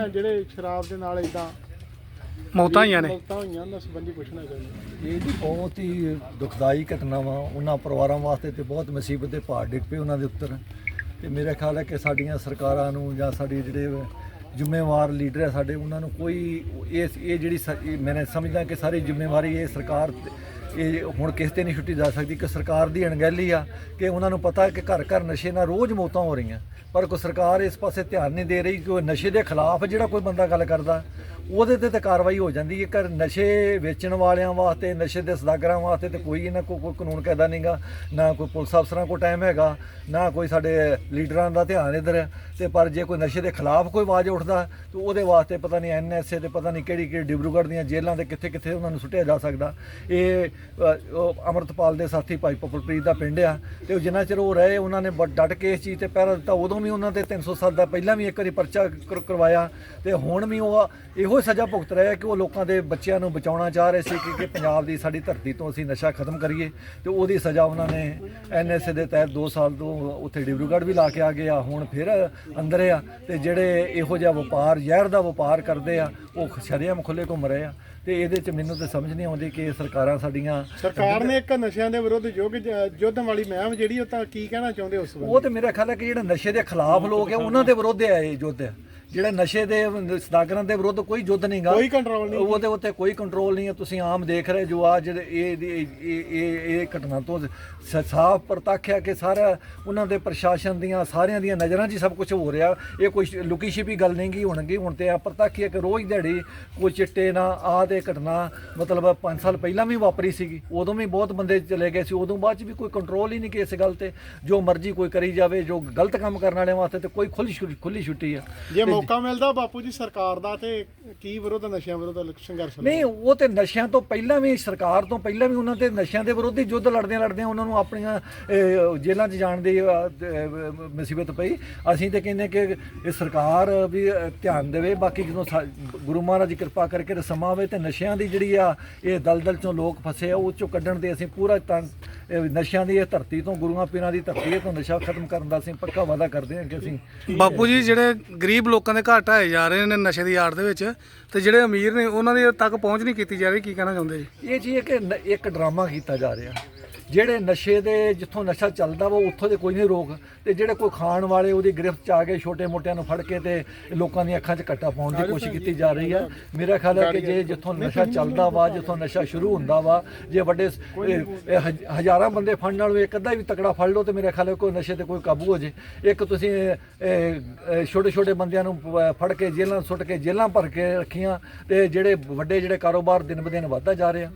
ਆ ਜਿਹੜੇ ਸ਼ਰਾਬ ਦੇ ਨਾਲ ਇਦਾਂ ਮੌਤਾਂ ਹੋਈਆਂ ਨੇ? ਮੌਤਾਂ ਹੋਈਆਂ ਉਹਨਾਂ ਸੰਬੰਧੀ ਪੁੱਛਣਾ ਚਾਹੁੰਦਾ। ਇਹ ਜੀ ਬਹੁਤ ਹੀ ਦੁਖਦਾਈ ਘਟਨਾ ਵਾ। ਉਹਨਾਂ ਪਰਿਵਾਰਾਂ ਵਾਸਤੇ ਤੇ ਬਹੁਤ ਮੁਸੀਬਤ ਦੇ ਭਾਰ ਡਿੱਗ ਪਏ ਉਹਨਾਂ ਦੇ ਉੱਤਰ। ਤੇ ਮੇਰੇ ਖਿਆਲ ਹੈ ਕਿ ਸਾਡੀਆਂ ਸਰਕਾਰਾਂ ਨੂੰ ਜਾਂ ਸਾਡੇ ਜਿਹੜੇ ਜ਼ਿੰਮੇਵਾਰ ਲੀਡਰ ਹੈ ਸਾਡੇ ਉਹਨਾਂ ਨੂੰ ਕੋਈ ਇਹ ਇਹ ਜਿਹੜੀ ਸ- ਇਹ ਮੈਂ ਸਮਝਦਾ ਕਿ ਸਾਰੀ ਜ਼ਿੰਮੇਵਾਰੀ ਇਹ ਸਰਕਾਰ ਤੇ- ਇਹ ਹੁਣ ਕਿਸ ਤੇ ਨਹੀਂ ਛੁੱਟੀ ਜਾ ਸਕਦੀ, ਕਿ ਸਰਕਾਰ ਦੀ ਅਣਗਹਿਲੀ ਆ, ਕਿ ਉਹਨਾਂ ਨੂੰ ਪਤਾ ਕਿ ਘਰ ਘਰ ਨਸ਼ੇ ਨਾਲ ਰੋਜ਼ ਮੌਤਾਂ ਹੋ ਰਹੀਆਂ। ਪਰ ਕੋਈ ਸਰਕਾਰ ਇਸ ਪਾਸੇ ਧਿਆਨ ਨਹੀਂ ਦੇ ਰਹੀ, ਕਿ ਉਹ ਨਸ਼ੇ ਦੇ ਖਿਲਾਫ ਜਿਹੜਾ ਕੋਈ ਬੰਦਾ ਗੱਲ ਕਰਦਾ ਉਹਦੇ ਤੇ ਤਾਂ ਕਾਰਵਾਈ ਹੋ ਜਾਂਦੀ ਹੈ। ਕਰ ਨਸ਼ੇ ਵੇਚਣ ਵਾਲਿਆਂ ਵਾਸਤੇ ਨਸ਼ੇ ਦੇ ਸਦਾਗਰਾਂ ਵਾਸਤੇ ਤੇ ਕੋਈ ਇਹਨਾਂ ਕੋ ਕੋਈ ਕਾਨੂੰਨ ਕਾਇਦਾ ਨਹੀਂਗਾ ਨਾ ਕੋਈ ਪੁਲਿਸ ਅਫਸਰਾਂ ਕੋ ਟਾਈਮ ਹੈਗਾ ਨਾ ਕੋਈ ਸਾਡੇ ਲੀਡਰਾਂ ਦਾ ਧਿਆਨ ਇਧਰ। ਹੈ ਤੇ ਪਰ ਜੇ ਕੋਈ ਨਸ਼ੇ ਦੇ ਖਿਲਾਫ ਕੋਈ ਆਵਾਜ਼ ਉੱਠਦਾ ਤਾਂ ਉਹਦੇ ਵਾਸਤੇ ਪਤਾ ਨਹੀਂ ਐਨਐਸਏ ਤੇ ਪਤਾ ਨਹੀਂ ਕਿਹੜੀ ਕਿਹੜੀ ਡਿਬਰੂਗੜ੍ਹ ਦੀਆਂ ਜੇਲ੍ਹਾਂ ਦੇ ਕਿੱਥੇ ਕਿੱਥੇ ਉਹਨਾਂ ਨੂੰ ਸੁੱਟਿਆ ਜਾ ਸਕਦਾ। ਇਹ ਅ, ਅਮਰਤਪਾਲ ਦੇ ਸਾਥੀ ਭਾਈ ਪਪਲਪ੍ਰੀਤ ਦਾ ਪਿੰਡ ਆ। ਤੇ ਉਹ ਜਿੰਨਾ ਚਿਰ ਉਹ ਰਹੇ ਉਹਨਾਂ ਨੇ ਬ- ਡਟ ਕੇ ਇਸ ਚੀਜ਼ ਤੇ ਪਹਿਰਾ ਦਿੱਤਾ। ਉਦੋਂ ਵੀ ਉਹਨਾਂ ਤੇ 307 ਦਾ ਪਹਿਲਾਂ ਵੀ ਇੱਕ ਵਾਰੀ ਪਰਚਾ ਕਰ- ਕਰਵਾਇਆ। ਤੇ ਹੁਣ ਵੀ ਉਹ ਇਹੋ ਸਜ਼ਾ ਭੁਗਤ ਰਹੇ ਆ ਕਿ ਉਹ ਲੋਕਾਂ ਦੇ ਬੱਚਿਆਂ ਨੂੰ ਬਚਾਉਣਾ ਚਾਹ ਰਹੇ ਸੀ ਕਿ ਕਿ ਪੰਜਾਬ ਦੀ ਸਾਡੀ ਧਰਤੀ ਤੋਂ ਅਸੀਂ ਨਸ਼ਾ ਖਤਮ ਕਰੀਏ ਤੇ ਉਹਦੀ ਸਜ਼ਾ ਉਹਨਾਂ ਨੇ ਐਨਐਸਏ ਦੇ ਤਹਿਤ 2 ਸਾਲ ਤੋਂ ਉੱਥੇ ਡਿਬਰੂਗੜ੍ਹ ਵੀ ਲਾ ਕੇ ਆ ਗਏ ਆ ਹੁਣ ਫਿਰ ਅੰਦਰ ਆ ਤੇ ਜਿਹੜੇ ਇਹੋ ਜਿਹਾ ਵਪਾਰ ਜ਼ਹਿਰ ਦਾ ਵਪਾਰ ਕਰਦੇ ਆ ਉਹ ਸ਼ਰੇਆਮ ਖੁੱਲੇ ਘੁੰਮ ਰਹੇ ਆ ਤੇ ਇਹਦੇ ਚ ਮੈਨੂੰ ਤਾਂ ਸਮਝ ਨਹੀਂ ਆਉਂਦੀ ਕਿ ਸਰਕਾਰਾਂ ਸਾਡੀਆਂ ਸਰਕਾਰ ਨੇ ਇੱਕ ਨਸ਼ਿਆਂ ਦੇ ਵਿਰੁੱਧ ਯੁੱਗ ਯੁੱਧ ਵਾਲੀ ਮੁਹਿੰਮ ਜਿਹੜੀ ਉਹ ਤਾਂ ਕੀ ਕਹਿਣਾ ਚਾਹੁੰਦੇ ਉਸ ਉਹ ਤੇ ਮੇਰਾ ਖਿਆਲ ਹੈ ਕਿ ਜਿਹੜੇ ਨਸ਼ੇ ਦੇ ਖਿਲਾਫ ਲੋਕ ਆ ਉਹਨਾਂ ਦੇ ਵਿਰੁੱਧ ਆ ਇਹ ਯੁੱਧ। ਜਿਹੜੇ ਨਸ਼ੇ ਦੇ ਸਦਾਗਰਾਂ ਦੇ ਵਿਰੁੱਧ ਕੋਈ ਯੁੱਧ ਨਹੀਂਗਾ। ਕੋਈ ਕੰਟਰੋਲ ਨਹੀਂ। ਉਹਦੇ ਉੱਤੇ ਕੋਈ ਕੰਟਰੋਲ ਨਹੀਂ ਹੈ। ਤੁਸੀਂ ਆਮ ਦੇਖ ਰਹੇ ਜੋ ਆ ਜਿਹੜੇ ਇਹ ਇਹ ਇਹ ਘਟਨਾ ਤੋਂ ਸਾਫ਼ ਪ੍ਰਤੱਖ ਹੈ ਕਿ ਸਾਰਾ ਉਹਨਾਂ ਦੇ ਪ੍ਰਸ਼ਾਸਨ ਦੀਆਂ ਸਾਰਿਆਂ ਦੀਆਂ ਨਜ਼ਰਾਂ 'ਚ ਹੀ ਸਭ ਕੁਝ ਹੋ ਰਿਹਾ। ਇਹ ਕੋਈ ਲੁਕੀ ਛਿਪੀ ਗੱਲ ਨਹੀਂ ਗੀ ਹੋਣਗੀ। ਹੁਣ ਤੇ ਆ ਪ੍ਰਤੱਖ ਹੀ ਹੈ ਕਿ ਰੋਜ਼ ਦਿਹਾੜੀ ਕੋਈ ਚਿੱਟੇ ਨਾ ਆ ਤੇ ਘਟਨਾ ਮਤਲਬ 5 ਸਾਲ ਪਹਿਲਾਂ ਵੀ ਵਾਪਰੀ ਸੀਗੀ। ਉਦੋਂ ਵੀ ਬਹੁਤ ਬੰਦੇ ਚਲੇ ਗਏ ਸੀ। ਉਦੋਂ ਬਾਅਦ 'ਚ ਵੀ ਕੋਈ ਕੰਟਰੋਲ ਹੀ ਨਹੀਂ ਕਿ ਇਸ ਗੱਲ ਤੇ ਜੋ ਮਰਜ਼ੀ ਕੋਈ ਕਰੀ ਜਾਵੇ ਜੋ ਗਲਤ ਕੰਮ ਕਰਨ ਵਾਲਿਆਂ ਵਾਸਤੇ ਤੇ ਕੋਈ ਖੁੱਲੀ ਖੁੱਲੀ ਛੁੱਟੀ ਆ ਜੇ ਮੌਕਾ ਮਿਲਦਾ ਬਾਪੂ ਜੀ ਸਰਕਾਰ ਦਾ ਤੇ ਕੀ ਵਿਰੁੱਧ ਨਸ਼ਿਆਂ ਵਿਰੁੱਧ ਸੰਘਰਸ਼ ਲੜਨਾ? ਨਹੀਂ ਉਹ ਤੇ ਨਸ਼ਿਆਂ ਤੋਂ ਪਹਿਲਾਂ ਵੀ ਸਰਕਾਰ ਤੋਂ ਪਹਿਲਾਂ ਵੀ ਉਹਨਾਂ ਤੇ ਨਸ਼ਿਆਂ ਦੇ ਵਿਰੁੱਧ ਹੀ ਯੁੱਧ ਲੜਦੇ ਲੜਦੇ ਉਹਨਾਂ ਨੂੰ ਆਪਣੀਆਂ ਅਹ, ਜੇਲ੍ਹਾਂ 'ਚ ਜਾਣ ਦੀ ਅਹ, ਅਹ, ਮੁਸੀਬਤ ਪਈ ਅਸੀਂ ਤੇ ਕਹਿੰਦੇ ਕਿ ਇਹ ਸਰਕਾਰ ਵੀ ਅਹ, ਧਿਆਨ ਦੇਵੇ ਬਾਕੀ ਜਦੋਂ ਸਾ- ਗੁਰੂ ਮਹਾਰਾਜ ਦੀ ਕਿਰਪਾ ਕਰਕੇ ਰਸਮਾਂ ਸਮਾਂ ਆਵੇ ਤੇ ਨਸ਼ਿਆਂ ਦੀ ਜਿਹੜੀ ਆ ਇਹ ਦਲਦਲ ਚੋਂ ਲੋਕ ਫਸੇ ਆ ਉਹ ਚੋਂ ਕੱਢਣ ਦੇ ਅਸੀਂ ਪੂਰਾ ਤਨ ਨਸ਼ਿਆਂ ਦੀ ਇਹ ਧਰਤੀ ਤੋਂ ਗੁਰੂਆਂ ਪੀਰਾਂ ਦੀ ਧਰਤੀ ਤੋਂ ਨਸ਼ਾ ਖਤਮ ਕਰਨ ਦਾ ਅਸੀਂ ਪੱਕਾ ਵਾਅਦਾ ਕਰਦੇ ਹਾਂ ਕਿ ਅਸੀਂ ਬਾਪੂ ਜੀ ਜਿਹੜੇ ਗਰੀਬ ਲੋਕਾਂ ਦੇ ਘਰ ਢਾਏ ਜਾ ਰਹੇ ਨੇ ਨਸ਼ੇ ਦੀ ਆੜ ਦੇ ਵਿੱਚ ਤੇ ਜਿਹੜੇ ਅਮੀਰ ਨੇ ਉਹਨਾਂ ਦੇ ਤੱਕ ਪਹੁੰਚ ਨਹੀਂ ਕੀਤੀ ਜਾ ਰਹੀ ਕੀ ਕਹਿਣਾ ਚਾਹੁੰਦੇ ਜੀ? ਇਹ ਜੀ ਕਿ ਨ- ਇੱਕ ਡਰਾਮਾ ਕੀਤਾ ਜਾ ਰਿਹਾ। ਜਿਹੜੇ ਨਸ਼ੇ ਦੇ ਜਿੱਥੋਂ ਨਸ਼ਾ ਚੱਲਦਾ ਵਾ ਉੱਥੋਂ ਦੇ ਕੋਈ ਨਹੀਂ ਰੋਕ। ਤੇ ਜਿਹੜੇ ਕੋਈ ਖਾਣ ਵਾਲੇ ਉਹਦੀ ਗ੍ਰਿਫਤ ਚ ਆ ਕੇ ਛੋਟੇ ਮੋਟਿਆਂ ਨੂੰ ਫੜ ਕੇ ਤੇ ਲੋਕਾਂ ਦੀਆਂ ਅੱਖਾਂ 'ਚ ਕੱਟਾ ਪਾਉਣ ਦੀ ਕੋਸ਼ਿਸ਼ ਕੀਤੀ ਜਾ ਰਹੀ ਹੈ। ਮੇਰਾ ਖਿਆਲ ਹੈ ਕਿ ਜੇ ਜਿੱਥੋਂ ਨਸ਼ਾ ਚੱਲਦਾ ਵਾ ਜਿੱਥੋਂ ਨਸ਼ਾ ਸ਼ੁਰੂ ਹੁੰਦਾ ਵਾ ਜੇ ਵੱਡੇ ਹਜ਼ਾਰਾਂ ਬੰਦੇ ਫੜਨ ਨਾਲੋਂ ਇੱਕ ਅੱਧਾ ਵੀ ਤਕੜਾ ਫੜ ਲਓ ਤੇ ਮੇਰੇ ਖਿਆਲ ਹੈ ਕੋਈ ਨਸ਼ੇ ਤੇ ਕੋਈ ਕਾਬੂ ਹੋ ਜੇ। ਇੱਕ ਤੁਸੀਂ ਛੋਟੇ ਛੋਟੇ ਬੰਦਿਆਂ ਨੂੰ ਫੜ ਕੇ ਜੇਲ੍ਹਾਂ ਸੁੱਟ ਕੇ ਜੇਲ੍ਹਾਂ ਭਰ ਕੇ ਰੱਖੀਆਂ ਤੇ ਜਿਹੜੇ ਵੱਡੇ ਜਿਹੜੇ ਕਾਰੋਬਾਰ ਦਿਨ ਬ ਦਿਨ ਵੱਧਦਾ ਜਾ ਰਿਹਾ।